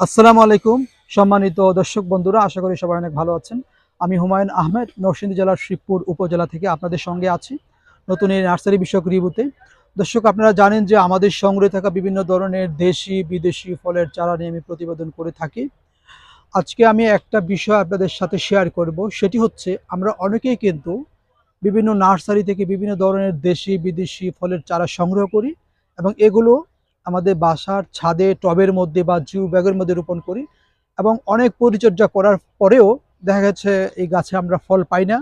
আসসালামু আলাইকুম, সম্মানিত দর্শক বন্ধুরা, আশা করি সবাই অনেক ভালো আছেন। আমি হুমায়ুন আহমেদ, নরসিংদী জেলার শিবপুর উপজেলা থেকে আপনাদের সঙ্গে আছি, নতুন এই নার্সারি বিষয়ক রিভিউতে। দর্শক, আপনারা জানেন যে আমাদের সংগ্রহে থাকা বিভিন্ন ধরনের দেশি, বিদেশি ফলের চারা নিয়ে আমি প্রতিবেদন করে থাকি। আজকে আমি একটা বিষয় আপনাদের সাথে শেয়ার করব, সেটি হচ্ছে আমরা অনেকেই কিন্তু বিভিন্ন নার্সারি থেকে বিভিন্ন ধরনের দেশি, বিদেশি ফলের চারা সংগ্রহ করি এবং এগুলো আমাদের বাসার ছাদে, টবের মধ্যে বা জিউ ব্যাগের মধ্যে রোপণ করি এবং অনেক পরিচর্যা করার পরেও দেখা গেছে এই গাছে আমরা ফল পাই না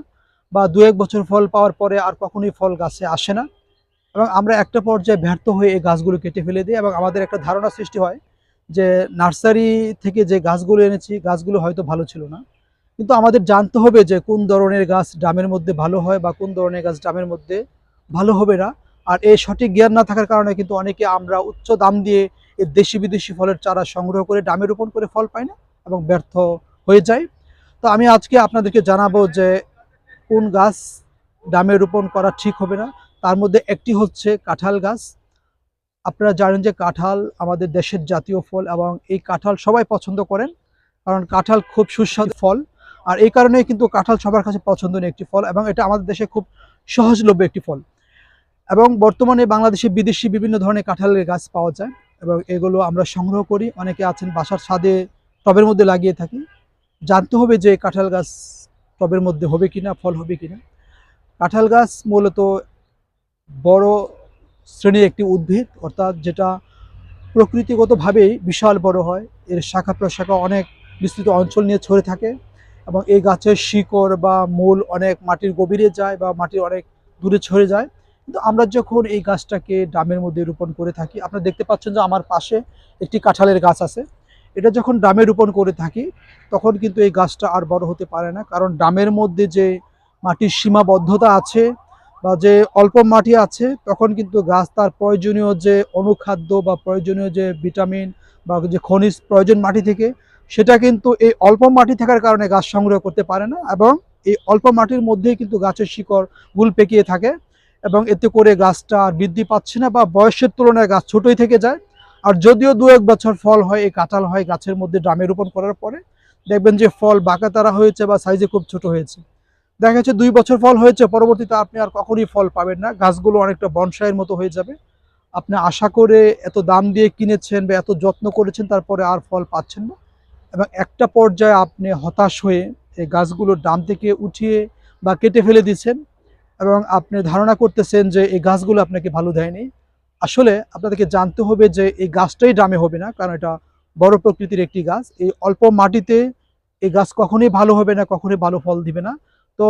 বা দু এক বছর ফল পাওয়ার পরে আর কখনোই ফল গাছে আসে না এবং আমরা একটা পর্যায়ে ব্যর্থ হয়ে এই গাছগুলো কেটে ফেলে দিই এবং আমাদের একটা ধারণা সৃষ্টি হয় যে নার্সারি থেকে যে গাছগুলো এনেছি, গাছগুলো হয়তো ভালো ছিল না। কিন্তু আমাদের জানতে হবে যে কোন ধরনের গাছ ড্রামের মধ্যে ভালো হয় বা কোন ধরনের গাছ ড্রামের মধ্যে ভালো হবে না। আর এই সঠিক জ্ঞান না থাকার কারণে কিন্তু অনেকে আমরা উচ্চ দাম দিয়ে এই দেশি বিদেশি ফলের চারা সংগ্রহ করে ডামে রোপণ করে ফল পাই না এবং ব্যর্থ হয়ে যায় তো আমি আজকে আপনাদেরকে জানাব যে কোন গাছ ডামে রোপণ করা ঠিক হবে না। তার মধ্যে একটি হচ্ছে কাঁঠাল গাছ। আপনারা জানেন যে কাঁঠাল আমাদের দেশের জাতীয় ফল এবং এই কাঁঠাল সবাই পছন্দ করেন, কারণ কাঁঠাল খুব সুস্বাদু ফল। আর এই কারণে কিন্তু কাঁঠাল সবার কাছে পছন্দনীয় একটি ফল এবং এটা আমাদের দেশে খুব সহজলভ্য একটি ফল। এবং বর্তমানে বাংলাদেশে বিদেশি বিভিন্ন ধরনের কাঁঠালের গাছ পাওয়া যায় এবং এগুলো আমরা সংগ্রহ করি। অনেকে আছেন বাসার ছাদে টবের মধ্যে লাগিয়ে থাকি। জানতে হবে যে কাঁঠাল গাছ টবের মধ্যে হবে কিনা, ফল হবে কিনা। কাঁঠাল গাছ মূলত বড় শ্রেণির একটি উদ্ভিদ, অর্থাৎ যেটা প্রকৃতিগতভাবেই বিশাল বড় হয়। এর শাখা প্রশাখা অনেক বিস্তৃত অঞ্চল নিয়ে ছড়ে থাকে এবং এই গাছের শিকড় বা মূল অনেক মাটির গভীরে যায় বা মাটির অনেক দূরে ছড়ে যায়। কিন্তু আমরা যখন এই গাছটাকে ডামের মধ্যে রোপণ করে থাকি, আপনারা দেখতে পাচ্ছেন যে আমার পাশে একটি কাঁঠালের গাছ আছে। এটা যখন ডামে রোপণ করে থাকি, তখন কিন্তু এই গাছটা আর বড় হতে পারে না। কারণ ডামের মধ্যে যে মাটির সীমাবদ্ধতা আছে বা যে অল্প মাটি আছে, তখন কিন্তু গাছ তার প্রয়োজনীয় যে অনুখাদ্য বা প্রয়োজনীয় যে ভিটামিন বা যে খনিজ প্রয়োজন মাটি থেকে, সেটা কিন্তু এই অল্প মাটি থাকার কারণে গাছ সংগ্রহ করতে পারে না এবং এই অল্প মাটির মধ্যেই কিন্তু গাছের শিকড় গুল পেকিয়ে থাকে। এবং এতে করে গাছটা আর বৃদ্ধি পাচ্ছে না বা বয়সের তুলনায় গাছ ছোটই থেকে যায়। আর যদিও দু এক বছর ফল হয়, এই কাঁঠাল হয় গাছের মধ্যে ড্রামে রোপণ করার পরে, দেখবেন যে ফল বাঁকাতারা হয়েছে বা সাইজে খুব ছোট হয়েছে। দেখা যাচ্ছে দুই বছর ফল হয়েছে, পরবর্তীতে আপনি আর কখনই ফল পাবেন না। গাছগুলো অনেকটা বনসাইয়ের মতো হয়ে যাবে। আপনি আশা করে এত দাম দিয়ে কিনেছেন বা এত যত্ন করেছেন, তারপরে আর ফল পাচ্ছেন না। এবং একটা পর্যায়ে আপনি হতাশ হয়ে এই গাছগুলোর দাম থেকে উঠিয়ে বা কেটে ফেলে দিচ্ছেন। এবং আপনি ধারণা করতেছেন যে এই গাছগুলো আপনাকে ভালো দেয়নি। আসলে আপনাদেরকে জানতে হবে যে এই গাছটাই ড্রামে হবে না, কারণ এটা বড় প্রকৃতির একটি গাছ। এই অল্প মাটিতে এই গাছ কখনোই ভালো হবে না, কখনোই ভালো ফল দিবে না। তো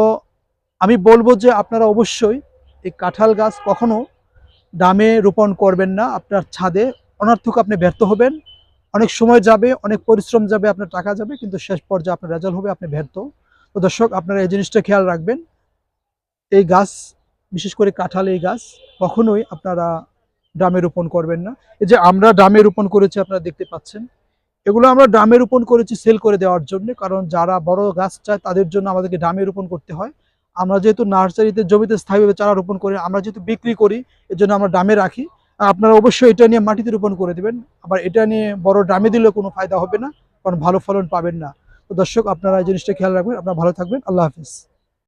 আমি বলব যে আপনারা অবশ্যই এই কাঁঠাল গাছ কখনো ডামে রোপণ করবেন না, আপনার ছাদে। অনার্থক আপনি ব্যর্থ হবেন। অনেক সময় যাবে, অনেক পরিশ্রম যাবে, আপনার টাকা যাবে, কিন্তু শেষ পর্যায়ে আপনার রেজাল্ট হবে, আপনি ব্যর্থ। তো দর্শক, আপনারা এই জিনিসটা খেয়াল রাখবেন। এই গাছ, বিশেষ করে কাঁঠাল এই গাছ, কখনোই আপনারা ড্রামে রোপণ করবেন না। এই যে আমরা ড্রামে রোপণ করেছি, আপনারা দেখতে পাচ্ছেন। এগুলো আমরা ড্রামে রোপণ করেছি সেল করে দেওয়ার জন্য, কারণ যারা বড় গাছ চায়, তাদের জন্য আমাদেরকে ড্রামে রোপণ করতে হয়। আমরা যেহেতু নার্সারিতে, জমিতে স্থায়ীভাবে চারা রোপণ করি, আমরা যেহেতু বিক্রি করি এর জন্য আমরা ড্রামে রাখি। আপনারা অবশ্যই এটা নিয়ে মাটিতে রোপণ করে দেবেন। আবার এটা নিয়ে বড় ড্রামে দিলেও কোনো ফায়দা হবে না, কারণ ভালো ফলন পাবেন না। তো দর্শক, আপনারা এই জিনিসটা খেয়াল রাখবেন। আপনারা ভালো থাকবেন। আল্লাহ হাফিজ।